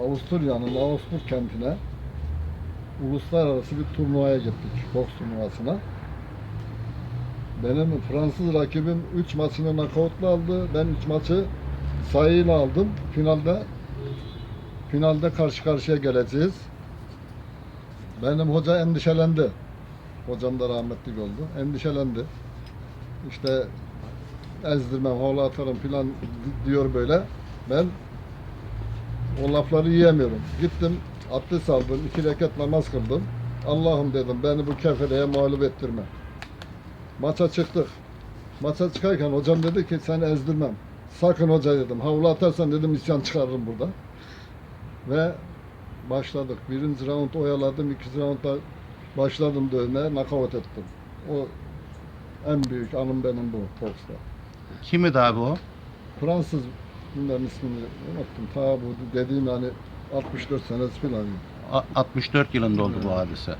Avusturya'nın Augsburg kentine uluslararası bir turnuvaya gittik. Boks turnuvasına. Benim Fransız rakibim 3 maçını nakavtla aldı. Ben 3 maçı sayıyla aldım. Finalde finalde karşı karşıya geleceğiz. Benim hoca endişelendi. Hocam da rahmetli oldu. Endişelendi. İşte ezdirmem, havlu atarım filan di- diyor böyle. Ben o lafları yiyemiyorum. Gittim, abdest aldım, iki rekat namaz kıldım. Allah'ım dedim beni bu kefeleye mağlup ettirme. Maça çıktık. Maça çıkarken hocam dedi ki seni ezdirmem. Sakın hoca dedim. Havlu atarsan dedim isyan çıkarırım burada. Ve başladık. Birinci round oyaladım. ikinci roundda başladım dövmeye. Nakavt ettim. O en büyük anım benim bu boksta. Kimdi abi o? Fransız bunların ismini unuttum. Ta bu dediğim yani 64 senesi falan. A- 64 yılında oldu bu hadise.